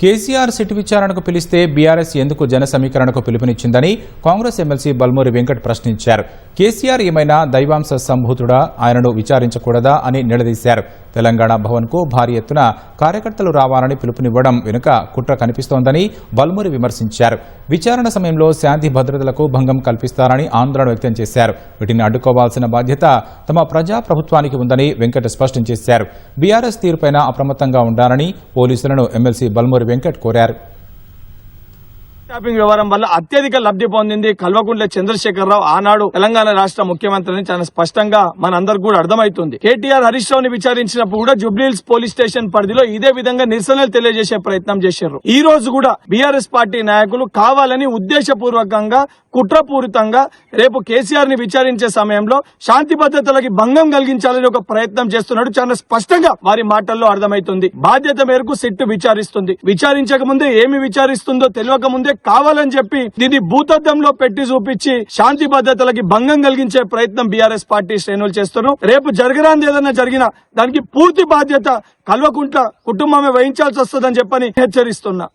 KCR SIT విచారణకు పిలిస్తే BRS ఎందుకు జన సమీకరణకు పిలుపునిచ్చిందని కాంగ్రెస్ ఎమ్మెల్సీ బల్మూరి వెంకట్ ప్రశ్నించారు. కేసీఆర్ ఏమైనా దైవాంశ సంభూతుడా? ఆయనను విచారించకూడదా? అని నిలదీశారు. తెలంగాణ భవన్కు భారీ ఎత్తున కార్యకర్తలు రావాలని పిలుపునివ్వడం వెనుక కుట్ర కనిపిస్తోందని బల్మూరి విమర్శించారు. విచారణ సమయంలో శాంతి భద్రతలకు భంగం కల్పిస్తారని ఆందోళన వ్యక్తం చేశారు. వీటిని అడ్డుకోవాల్సిన బాధ్యత తమ ప్రజా ప్రభుత్వానికి ఉందని వెంకట్ స్పష్టం చేశారు. బీఆర్ఎస్ తీరుపైన అప్రమత్తంగా ఉండాలని పోలీసులను ఎమ్మెల్సీ బల్మూరి వెంకట్ కోరారు ట్యాపింగ్ వ్యవహారం వల్ల అత్యధిక లబ్ధి పొందింది కల్వకుంట్ల చంద్రశేఖరరావు. ఆనాడు తెలంగాణ రాష్ట్ర ముఖ్యమంత్రిని చాలా స్పష్టంగా మనందరికి కూడా అర్థమవుతుంది. కేటీఆర్ హరీష్ రావుని విచారించినప్పుడు కూడా జుబ్లీహిల్స్ పోలీస్ స్టేషన్ పరిధిలో ఇదే విధంగా నిరసనలు తెలియజేసే ప్రయత్నం చేశారు. ఈ రోజు కూడా బీఆర్ఎస్ పార్టీ నాయకులు కావాలని ఉద్దేశపూర్వకంగా కుట్రపూరితంగా రేపు కేసీఆర్ని విచారించే సమయంలో శాంతి భద్రతలకి భంగం కలిగించాలని ఒక ప్రయత్నం చేస్తున్నాడు చాలా స్పష్టంగా వారి మాటల్లో అర్థమవుతుంది. బాధ్యత మేరకు సిట్టు విచారిస్తుంది. విచారించక ముందే ఏమి విచారిస్తుందో తెలియక ముందే కావాలని చెప్పి దీన్ని భూతద్దంలో పెట్టి చూపించి శాంతి భద్రతలకి భంగం కలిగించే ప్రయత్నం బీఆర్ఎస్ పార్టీ శ్రేణులు చేస్తున్నారు. రేపు జరగరాంది ఏదైనా జరిగినా దానికి పూర్తి బాధ్యత కల్వకుంట్ల కుటుంబమే వహించాల్సి వస్తుందని చెప్పని హెచ్చరిస్తున్నా.